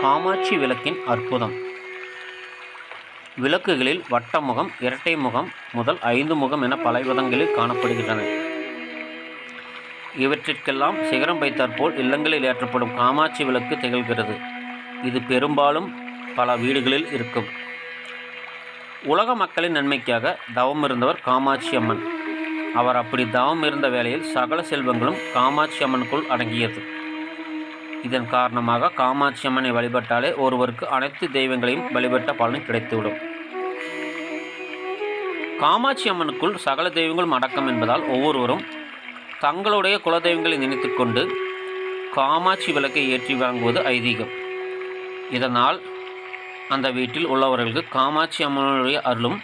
காமாட்சி விளக்கின் அற்புதம். விளக்குகளில் வட்ட முகம் இரட்டை முகம் முதல் ஐந்து முகம் என பல விதங்களில் காணப்படுகின்றன. இவற்றிற்கெல்லாம் சிகரம் வைத்தாற்போல் இல்லங்களில் ஏற்றப்படும் காமாட்சி விளக்கு திகழ்கிறது. இது பெரும்பாலும் பல வீடுகளில் இருக்கும். உலக மக்களின் நன்மைக்காக தவம் இருந்தவர் காமாட்சி அம்மன். அவர் அப்படி தவம் இருந்த வேளையில் சகல செல்வங்களும் காமாட்சி அம்மனுக்குள் அடங்கியது. இதன் காரணமாக காமாட்சி அம்மனை வழிபட்டாலே ஒருவருக்கு அனைத்து தெய்வங்களையும் வழிபட்ட பலன் கிடைத்துவிடும். காமாட்சி அம்மனுக்குள் சகல தெய்வங்களும் அடக்கம் என்பதால் ஒவ்வொருவரும் தங்களுடைய குலதெய்வங்களை நினைத்துக்கொண்டு காமாட்சி விளக்கை ஏற்றி வழங்குவது ஐதீகம். இதனால் அந்த வீட்டில் உள்ளவர்களுக்கு காமாட்சி அம்மனுடைய அருளும்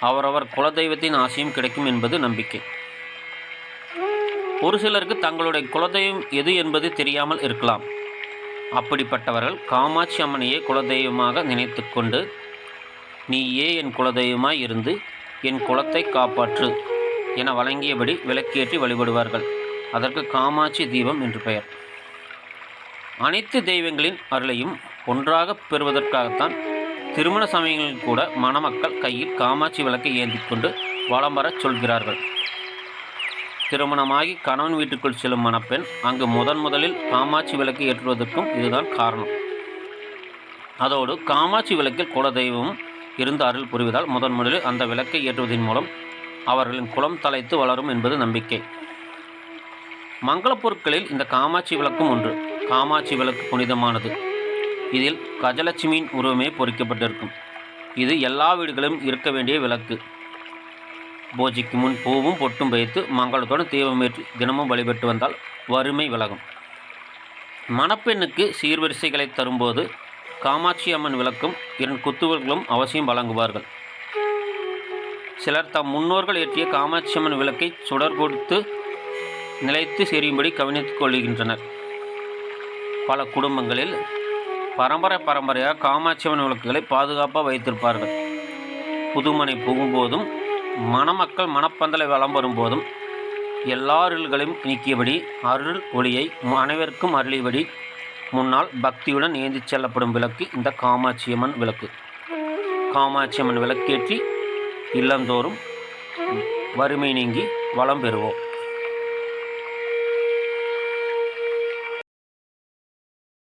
அவரவர் குலதெய்வத்தின் ஆசையும் கிடைக்கும் என்பது நம்பிக்கை. ஒரு சிலருக்கு தங்களுடைய குலதெய்வம் எது என்பது தெரியாமல் இருக்கலாம். அப்படிப்பட்டவர்கள் காமாட்சி அம்மனையே குலதெய்வமாக நினைத்துக்கொண்டு நீயே என் குலதெய்வமாய் இருந்து என் குலத்தை காப்பாற்று என வழங்கியபடி விளக்கேற்றி வழிபடுவார்கள். அதற்கு காமாட்சி தீபம் என்று பெயர். அனைத்து தெய்வங்களின் அருளையும் ஒன்றாக பெறுவதற்காகத்தான் திருமண சமயங்களில் கூட மணமக்கள் கையில் காமாட்சி விளக்கை ஏந்தி கொண்டு வலம் வரச் சொல்கிறார்கள். திருமணமாகி கணவன் வீட்டுக்குள் செல்லும் மணப்பெண் அங்கு முதன் முதலில் காமாட்சி விளக்கு ஏற்றுவதற்கும் இதுதான் காரணம். அதோடு காமாட்சி விளக்கில் குலதெய்வமும் இருந்து அருள் புரிவதால் முதன் முதலில் அந்த விளக்கை ஏற்றுவதன் மூலம் அவர்களின் குளம் தலைத்து வளரும் என்பது நம்பிக்கை. மங்கள பொருட்களில் இந்த காமாட்சி விளக்கும் ஒன்று காமாட்சி விளக்கு புனிதமானது. இதில் கஜலட்சுமியின் உருவமே பொறிக்கப்பட்டிருக்கும். இது எல்லா வீடுகளிலும் இருக்க வேண்டிய விளக்கு. பூஜைக்கு முன் பூவும் பொட்டும் வைத்து மங்களத்துடன் தீபமேற்றி தினமும் வழிபட்டு வந்தால் வறுமை விலகும். மணப்பெண்ணுக்கு சீர்வரிசைகளை தரும்போது காமாட்சி அம்மன் விளக்கும் இரண்டு குத்துவல்களும் அவசியம் வழங்குவார்கள். சிலர் தம் முன்னோர்கள் ஏற்றிய காமாட்சி அம்மன் விளக்கை சுடர் கொடுத்து நிலைத்து செறியும்படி கவனித்துக் கொள்கின்றனர். பல குடும்பங்களில் பரம்பரை பரம்பரையாக காமாட்சி அம்மன் விளக்குகளை பாதுகாப்பாக வைத்திருப்பார்கள். புதுமனை புகும்போதும் மணமக்கள் மணப்பந்தலை வலம் போதும் எல்லா அருள்களையும் நீக்கியபடி அருள் ஒளியை அனைவருக்கும் அருளியபடி முன்னால் பக்தியுடன் ஏந்தி செல்லப்படும் விளக்கு இந்த காமாட்சியம்மன் விளக்கு. காமாட்சியம்மன் விளக்கேற்றி இல்லந்தோறும் வறுமை நீங்கி வளம் பெறுவோம்.